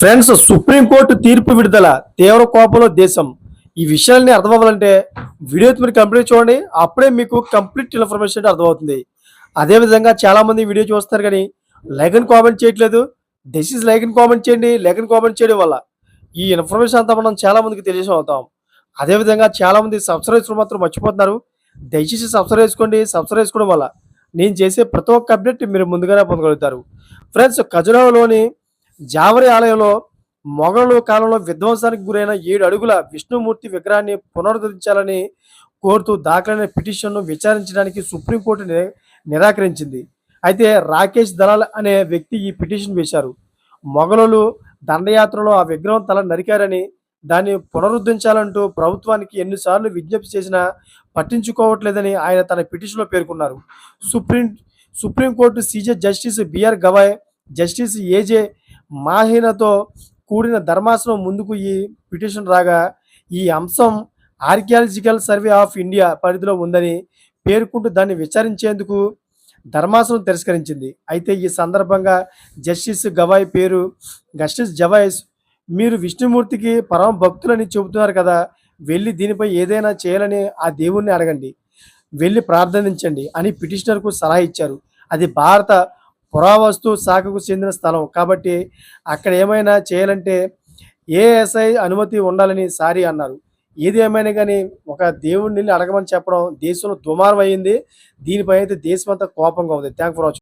Friends supreme court తీర్పు విడుదల తీవ్ర కోపంలో దేశం. ఈ విషయాన్ని అర్థం అవ్వాలంటే వీడియో మీరు కంప్లీట్ చూడండి. అప్పుడే మీకు కంప్లీట్ ఇన్ఫర్మేషన్ అర్థమవుతుంది. అదేవిధంగా చాలామంది వీడియో చూస్తారు కానీ లైక్ అండ్ కామెంట్ చేయట్లేదు. దయచేసి లైక్ అండ్ కామెంట్ చేయండి. లైక్ అండ్ కామెంట్ చేయడం వల్ల ఈ ఇన్ఫర్మేషన్ అంతా మనం చాలామందికి తెలియజేసి అవుతాం అదేవిధంగా చాలామంది సబ్స్క్రైబ్ మాత్రం మర్చిపోతున్నారు. దయచేసి సబ్స్క్రైబ్ చేసుకోండి. సబ్స్క్రైబ్ చేసుకోవడం వల్ల నేను చేసే ప్రతి ఒక్క అప్డేట్ మీరు ముందుగానే పొందగలుగుతారు. ఫ్రెండ్స్ ఖజురాహోలోని జావరి ఆలయంలో మొఘలు కాలంలో విధ్వంసానికి గురైన ఏడు అడుగుల విష్ణుమూర్తి విగ్రహాన్ని పునరుద్ధరించాలని కోరుతూ దాఖలైన పిటిషన్ను విచారించడానికి సుప్రీంకోర్టు నిరాకరించింది. అయితే రాకేష్ దళాల్ అనే వ్యక్తి ఈ పిటిషన్ వేశారు. మొఘలులు దండయాత్రలో ఆ విగ్రహం తల నరికారని దాన్ని పునరుద్ధరించాలంటూ ప్రభుత్వానికి ఎన్నిసార్లు విజ్ఞప్తి చేసినా పట్టించుకోవట్లేదని ఆయన తన పిటిషన్లో పేర్కొన్నారు. Supreme supreme court CJ justice BR Gavai justice AJ మాహీనతో కూడిన ధర్మాసనం ముందుకు ఈ పిటిషన్ రాగా ఈ అంశం ఆర్కియాలజికల్ సర్వే ఆఫ్ ఇండియా పరిధిలో ఉందని పేర్కొంటూ దాన్ని విచారించేందుకు ధర్మాసనం తిరస్కరించింది. అయితే ఈ సందర్భంగా జస్టిస్ గవాయ్ పేరు జస్టిస్ జవాయిస్ మీరు విష్ణుమూర్తికి పరమ భక్తులని చెబుతున్నారు కదా వెళ్ళి దీనిపై ఏదైనా చేయాలని ఆ దేవుణ్ణి అడగండి వెళ్ళి ప్రార్థనించండి అని పిటిషనర్కు సలహా ఇచ్చారు. అది భారత పురావస్తు శాఖకు చెందిన స్థలం. కాబట్టి అక్కడ ఏమైనా చేయాలంటే ఏఎస్ఐ అనుమతి ఉండాలని సారీ అన్నారు. ఏది ఏమైనా కానీ ఒక దేవుడిని అడగమని చెప్పడం దేశంలో దుమారం అయింది. దీనిపై అయితే దేశం కోపంగా ఉంది. Thank for watching